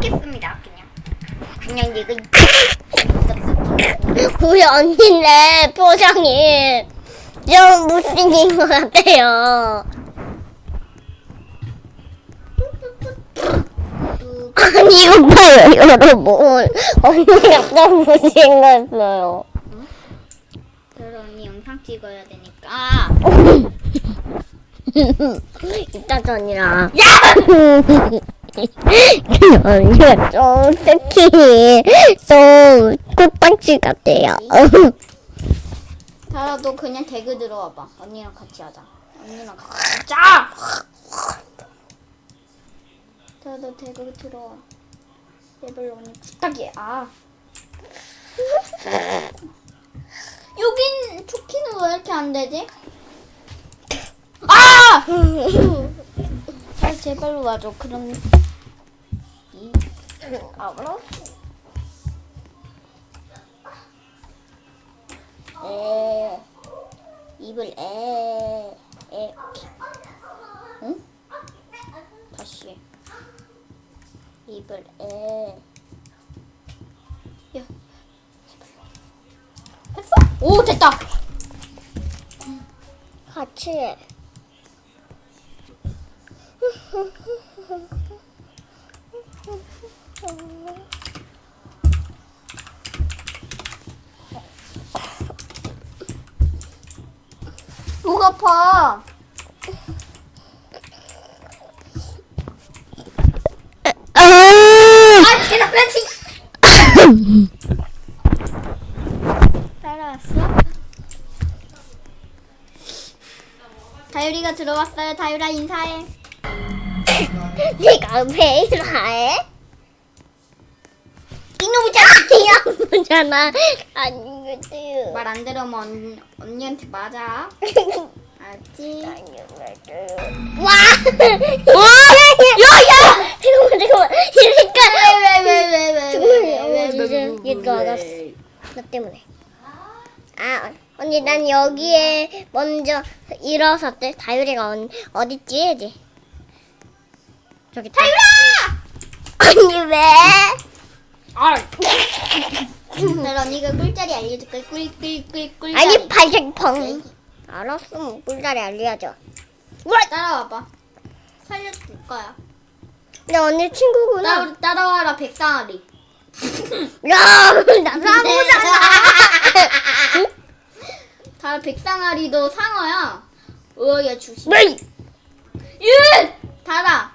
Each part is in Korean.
찍겠습니다. 그냥 그냥 이거 우리 언니네 표정이 좀 못생긴 것 같아요. 아니 이거 봐요 여러분 언니가 너무 못생겼어요. 그럼 언니 영상 찍어야 되니까. 이따 전이랑 언니가 좀 특히 좀 꽃빵치 같아요. 다라 너 그냥 대그 들어와봐. 언니랑 같이 하자. 언니랑 같이 하자. 다라 너 대그 들어와. 제발 언니 부탁해. 아. 여긴 좋기는 왜 이렇게 안 되지? 아! 아 제발로 와줘. 그럼 이 알아? 에 입을 에, 에, 응? 다시. 입을 에. 야, 했어? 오, 됐다! 같이 해. 목 아파. 아, 계란면이 따라왔어? 다율이가 들어왔어요. 다율아 인사해. 네가 왜 이래? 이놈의 자식이야. 이러잖아. 아니 거든. 말안 들으면 언, 언니한테 맞아. 알지? 와! 와! 야 야! 잠깐만 잠깐만. 이러니까 왜왜왜왜왜 정말 진짜 얘도 알았어. 나 때문에. 아 언니 난 여기에 먼저 일어섰대. 다율이가 언, 어딨지 해지. 저기 다율아! 언니 왜? 아. 그럼 언니가 꿀자리 알려줄까? 꿀꿀꿀 꿀자리. 아니 발색 펑. 알았으면 꿀다리 알려줘. 따라와봐. 살려줄 거야. 나 언니 친구구나. 따, 따라와라 백상아리. 야, 나 사고잖아. 다 백상아리도 상어야. 어야 주시. 왜? 유! 달아.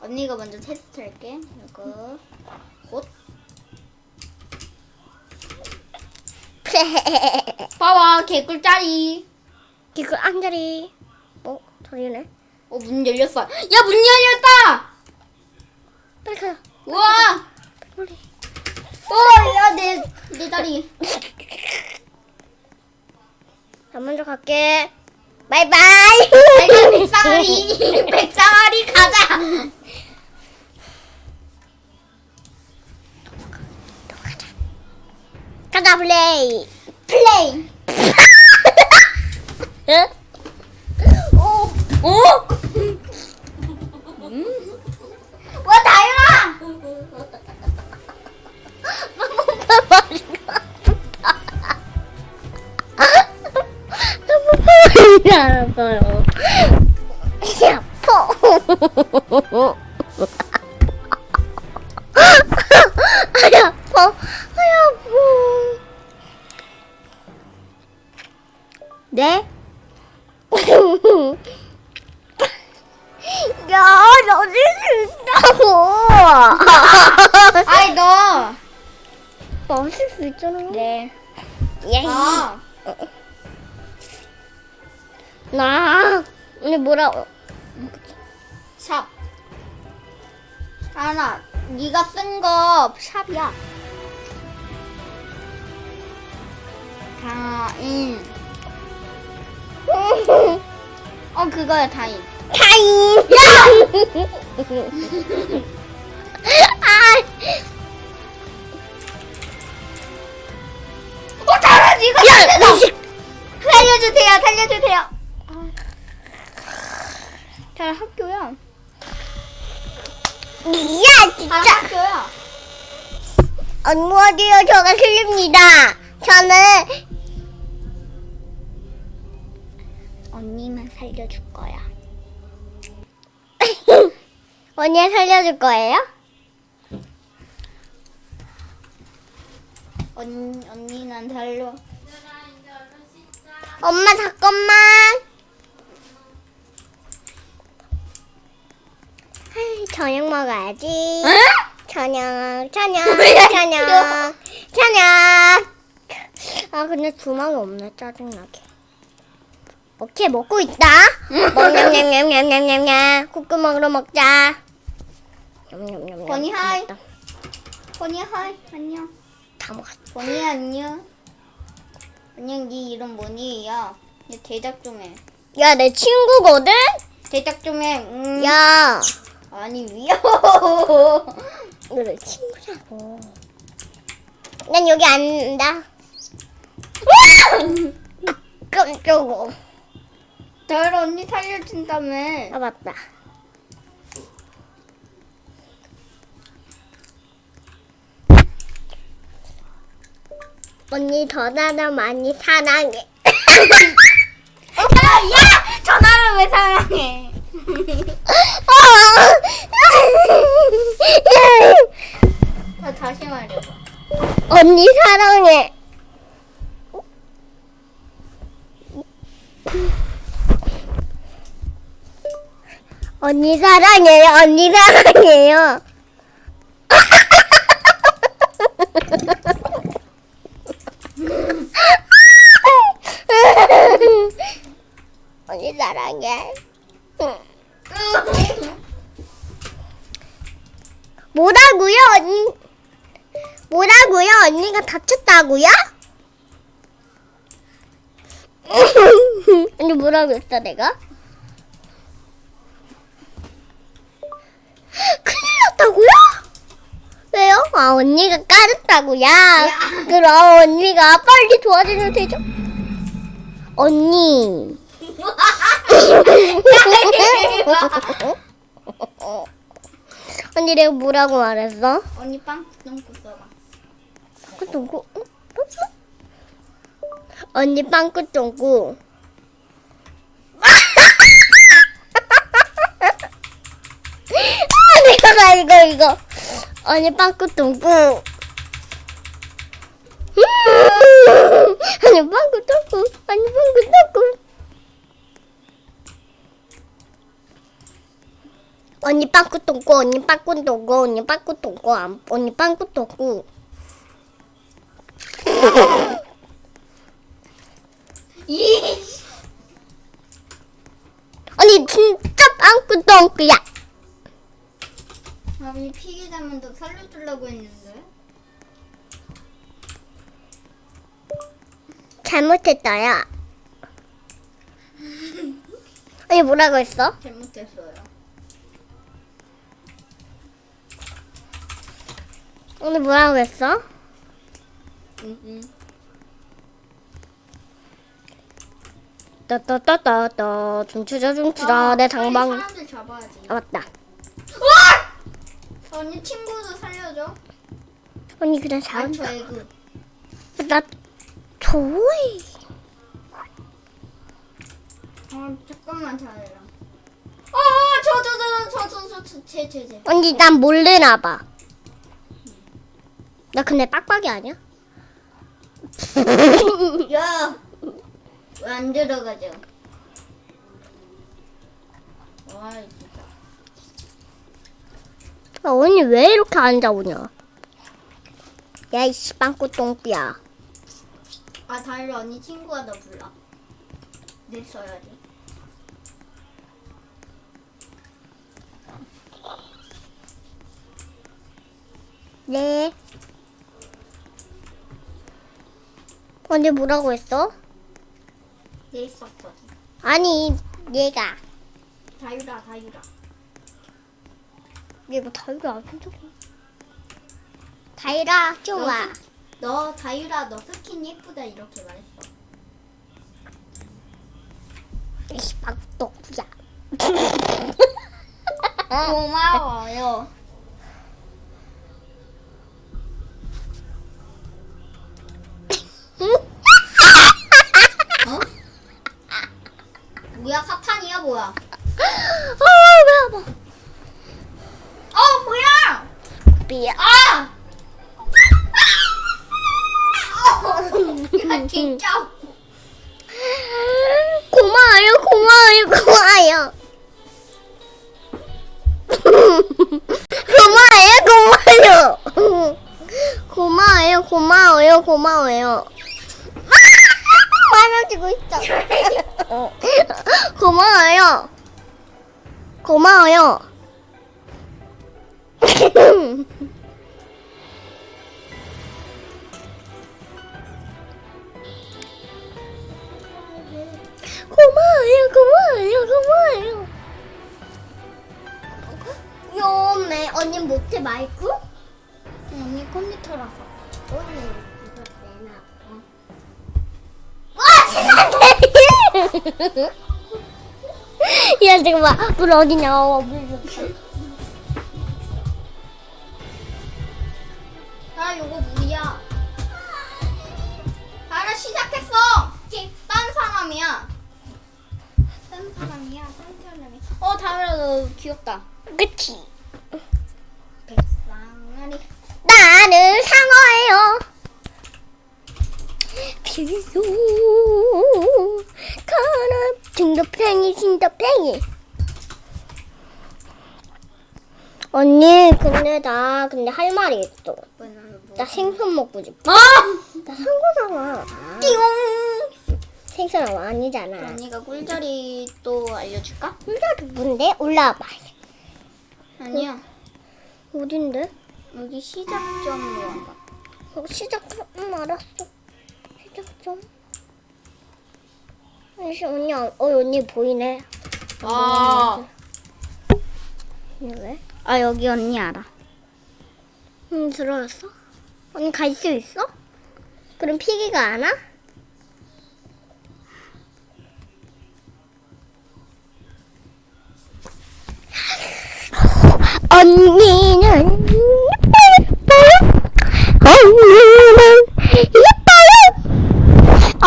언니가 먼저 테스트 할게. 이거 봐봐 개꿀짜리. 이거 안자리. 어, 저리네. 어 문 열렸어. 야 문 열렸다. 빨리 가. 우와. 빨리. 어야내 내 다리. 나 먼저 갈게. 바이바이. 내가 백상아리 백상아리 가자. 가자 플레이. 플레이. 응? 오. 오. 와 다율아. 너무 알았어요. 아파. 네? 야, 너질 수 있다고. 아이 너. 마실 수 있잖아. 네. 예. 아. 나 언니 뭐라고? 샵. 하나. 네가 쓴 거 샵이야. 다 인. 어 그거야 다인. 타임. 아, 어 다라 네가 야, 너 씨. 살려주세요 살려주세요. 잘 학교야. 야, 진짜. 학교야. 언니요, 저가 틀립니다. 저는 언니만 살려줄 거야. 언니 살려줄 거예요? 언 언니는 살려. 엄마 잠깐만. 아이, 저녁 먹어야지. 저녁, 저녁, 왜 저녁, 저녁. 아 근데 주먹이 없네 짜증나게. 오케이 먹고 있다. 먹냠냠냠냠냠냠냠. 국수 먹으러 먹자. 냠냠냠냠. 버니 하이. 다 버니 하이 안녕. 먹었어. 버니 안녕. 안녕 네 이름 뭐니 야. 얘 대답 좀 해. 야 내 친구거든. 대답 좀 해. 음. 야. 아니 위험해. 너내 친구라고. 난 여기 앉는다. 깜짝 어. 달 언니 살려준다며. 아 맞다. 언니 더 나나 많이 사랑해. 야, 야! 전화를 왜 사랑해? 자, 다시 말해봐. 언니 사랑해. 언니 사랑해요. 언니 사랑해요. 언니 사랑해. 뭐라고요, 언니? 뭐라고요? 언니가 다쳤다고요? 언니 뭐라고 했어 내가? 큰일 났다고요? 왜요? 아 언니가 까졌다고요? 그럼 언니가 빨리 도와주면 되죠? 언니 언니 내가 뭐라고 말했어? 언니 빵 끊고 써봐. 그 누구? 언니 빵꾸 쫑꾸. 가 이거 이거. 언니 빵꾸. 음, 언니 빵꾸 쫑꾸. 언니 빵꾸 쫑꾸. 언니 빵꾸 똥꾸 언니 빵꾸 똥꾸 언니 빵꾸 똥꾸 안- 언니 빵꾸 똥꾸 이 언니 진짜 빵꾸 똥꾸야 언니 피기 자면 더 살려주려고 했는데. 잘못했어요 언니 뭐라고 했어? 잘못했어요. 언니 뭐라고 했어? 응, 응. 따따따따따 춤추자 춤추자 내 당방 빨리 사람들 잡아야지. 아 맞다 언니 친구도 살려줘. 언니 그냥 아니 저 잘한다 애그. 나 좋아해 아 잠깐만 잘해라. 어 저 저 저 저 저 저저제제 제. 언니 난 모르나 봐나 근데 빡빡이 아니야? 야. 왜 안 들어가죠? 와 진짜. 아, 언니 왜 이렇게 앉아오냐 야 이씨 빵꾸 똥꾸야 아 다리 언니 친구가 너 불러. 내 써야 지. 네 언니 뭐라고 했어? 내 썼어. 아니 얘가 다유라 다유라. 얘 뭐 다이라 안 적이. 다이라 좋아. 너, 스- 너 자유라 너 스킨 예쁘다 이렇게 말했어. 이 막떡구야. 고마워요. 어? 뭐야 사탄이야 뭐야? 아, 왜 아파? 어 뭐야? 미안. 아! 야 진짜. 고마워요, 고마워요, 고마워요. 고마워요, 고마워요. 고마워요, 고마워요, 고마워요. 말아주고 있어. 고마워요. 고마워요. 고마워요, 고마워요, 고마워요. 요매 언니 못해 마이크? 언니 컴퓨터라서. 언니 이거 내놔. 와 세상에! 야 잠깐만 물 어디 나와 물 사람이야. 딴 사람이야. 딴 사람이. 어 다음에 너 귀엽다. 그치? 백상아리. 나는 상어예요. 비요 가나 진더팽이 진더팽이. 언니 근데 나 근데 할 말이 있어. 나 생선 먹고 싶어. 아! 나 상어잖아. 띠용. 생선 아니잖아. 언니가 꿀자리 또 알려줄까? 혼자도 뭔데? 올라와봐. 아니야. 어딘데? 여기 시작점으로 와봐. 어, 시작, 응, 알았어. 시작점. 아이씨, 언니, 안- 어, 언니 보이네. 아. 언니 왜? 아 여기 언니 알아. 응, 들어왔어? 언니 갈 수 있어? 그럼 피기가 안 와?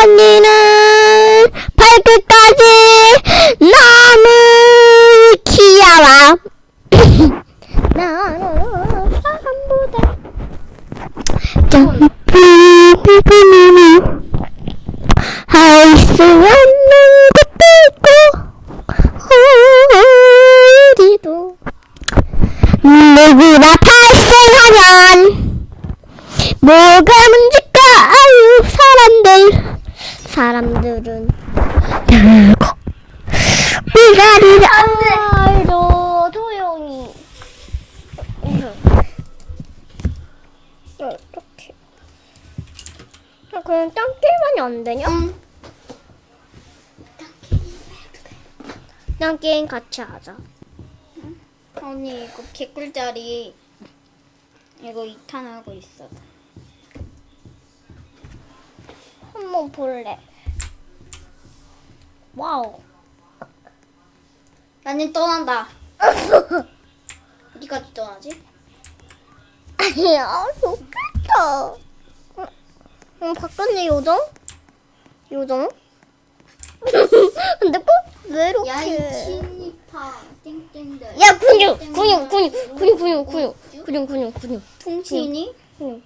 ഒന്നിനും 사람들은. 위가리를 알도 조용히 어떻게 아, 그냥 딴게임만이 안 되냐? 응. 딴 게임 같이 하자. 언니 이거 개꿀자리. 이거 2탄 하고 있어. 한번 볼래 와우 나는 떠난다. 어디까지 떠나지? 아니야 좋겠다 응 바꿨네 요정? 요정? 근데 꼭왜 이렇게 야 이 친이파 땡땡들. 야 근육 근육 근육 근육 근육 근육 근육 근육 근육 통친이? 근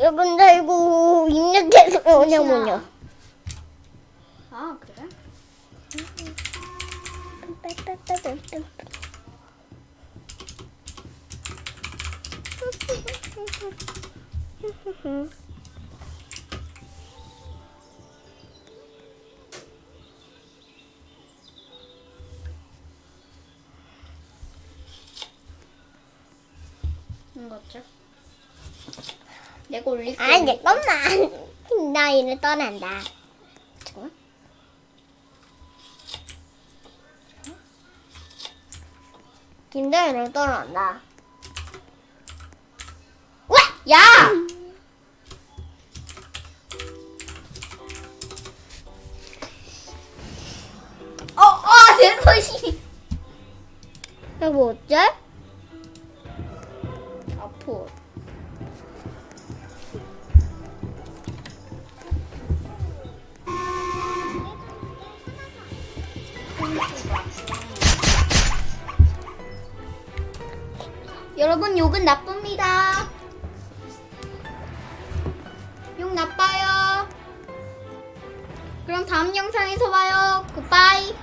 여러분 나 이거 인터넷에서 오냐, 뭐냐? 아 그래? 이거 어째? 내가 올릴게. 아, 잠깐만. 나 이를 떠난다. 잠깐만. 김다희를 떠난다. 왜? 야! 어, 어, 내 것이. 이거 뭐 어째? 아프. 여러분 욕은 나쁩니다. 욕 나빠요. 그럼 다음 영상에서 봐요. 굿바이.